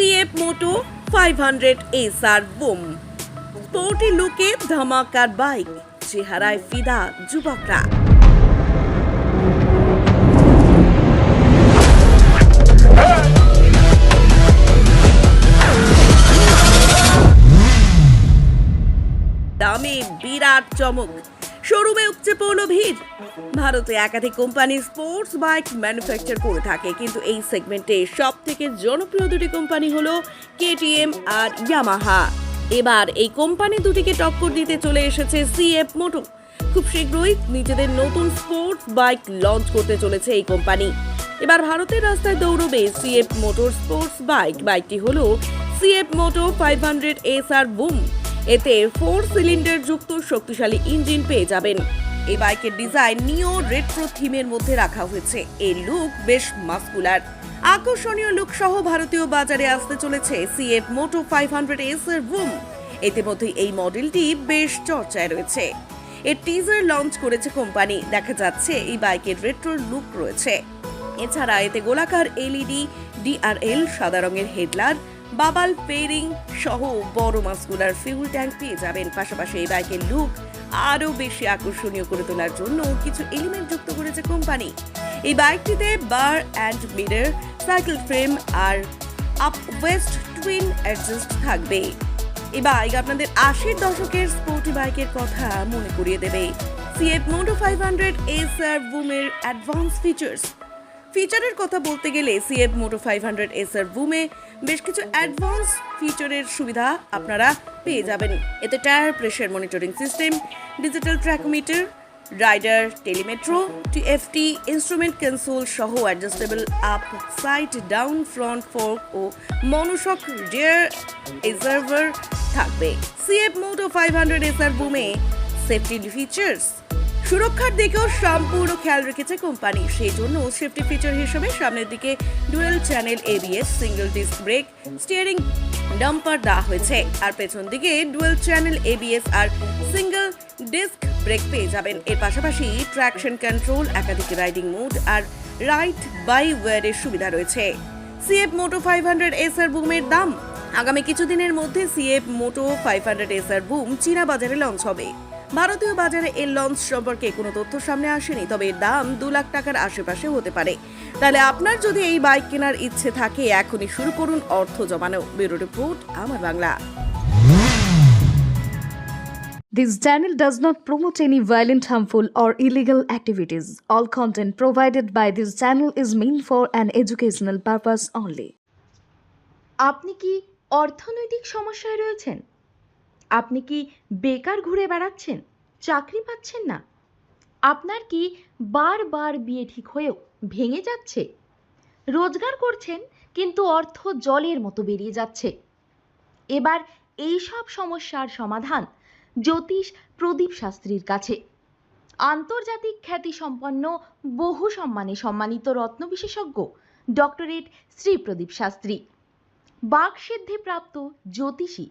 CF Moto five hundred S R Voom sporty লুকে ধামাকার bike চেহারায় ফিদা, যুবকরা। দামে বিরাট চমক। শোরুমে উপচে পড়ল ভিড়। ভারতে একাধিক কোম্পানি স্পোর্টস, বাইক ম্যানুফ্যাকচার করে থাকে, কিন্তু এই সেগমেন্টে সব থেকে জনপ্রিয় দুটি কোম্পানি হলো কেটিএম আর ইয়ামাহা। এবার এই কোম্পানি দুটিকে টক্কর দিতে চলে এসেছে সিএফ মোটো। খুব শীঘ্রই নিজেদের নতুন স্পোর্টস, বাইক লঞ্চ করতে চলেছে এই কোম্পানি। এবার ভারতের রাস্তায় দৌড়বে সিএফ মোটর স্পোর্টস, বাইক। বাইকটি হলো CF moto five hundred S R Voom. এতে ফোর সিলিন্ডার যুক্ত শক্তিশালী ইঞ্জিন পেয়ে যাবেন। এই বাইকের ডিজাইন নিও রেট্রো থিমের মধ্যে রাখা হয়েছে। এই লুক বেশ মাস্কুলার। আকর্ষণীয় লুক সহ ভারতীয় বাজারে আসতে চলেছে CF Moto five hundred S এর বুম ইতিমধ্যে এই মডেলটি বেশ চর্চায় রয়েছে। এর টিজার লঞ্চ করেছে কোম্পানি। দেখা যাচ্ছে এই বাইকের রেট্রো লুক রয়েছে। এছাড়া এতে গোলাকার এলইডি ডিআরএল, সাদা রঙের হেডলার, বাবাল, পেরিং সহ বড় মাস্কুলার ফিউল ট্যাঙ্ক পেয়ে যাবেন। পাশাপাশি এই বাইকের লুক আরও বেশি আকর্ষণীয় করে তোলার জন্য কিছু এলিমেন্ট যুক্ত করেছে কোম্পানি। এই বাইকটিতে বার অ্যান্ড মিডার সাইকেল ফ্রেম আর আপ ওয়েস্ট টুইন অ্যাডজাস্ট থাকবে। এই বাইক আপনাদের আশির দশকের স্পোর্টি বাইকের কথা মনে করিয়ে দেবে। CF Moto five hundred S R বুমের advance features ফিচারের কথা বলতে গেলে CF Moto five hundred S R বুমে বেশ কিছু অ্যাডভান্স ফিচারের সুবিধা আপনারা পেয়ে যাবেন। এতে tyre pressure monitoring system digital tachometer rider telemetry TFT instrument console সহ adjustable up side down front fork ও মনোশক রিয়ার এজার্ভার থাকবে। CF Moto five hundred S R বুমে safety features সুরক্ষার দিকেও সম্পূর্ণ খেয়াল রেখেছে কোম্পানি। সেই জন্য সেফটি ফিচার হিসেবে সামনের দিকে dual channel ABS single disc brake steering damper দেওয়া হয়েছে। আর পেছন দিকে ডুয়েল চ্যানেল এবিএস আর সিঙ্গেল ডিস্ক ব্রেক পেয়ে যাবেন। এর পাশাপাশি ট্র্যাকশন কন্ট্রোল একাধিক রাইডিং মোড আর রাইট বাই ওয়ারের সুবিধা রয়েছে। CF Moto five hundred S R বুমের দাম। আগামী কিছুদিনের মধ্যে CF Moto five hundred S R Voom চীনা বাজারে লঞ্চ হবে। ভারতীয় বাজারে এর লঞ্চ সম্পর্কে কোনো তথ্য সামনে আসেনি তবে এর দাম দু লাখ টাকার আশেপাশে হতে পারে তাহলে আপনার যদি এই বাইক কেনার ইচ্ছে থাকে এখনই শুরু করুন অর্থ জমানো ব্যুরো রিপোর্ট আমার Bangla This channel does not promote any violent, harmful, or illegal activities. All content provided by this channel is meant for an educational purpose only. আপনি কি অর্থনৈতিক সমস্যায় রয়েছেন আপনি কি বেকার ঘুরে বেড়াচ্ছেন? চাকরি পাচ্ছেন না। আপনার কি বারবার বিয়ে ঠিক হয়েও ভেঙে যাচ্ছে? রোজগার করছেন, কিন্তু অর্থ জলের মতো বেরিয়ে যাচ্ছে। এবার এই সব সমস্যার সমাধান জ্যোতিষ প্রদীপ শাস্ত্রীর কাছে। আন্তর্জাতিক খ্যাতিসম্পন্ন, বহু সম্মানে সম্মানিত রত্ন বিশেষজ্ঞ ডক্টরেট শ্রী প্রদীপ শাস্ত্রী। বাকসিদ্ধিপ্রাপ্ত জ্যোতিষী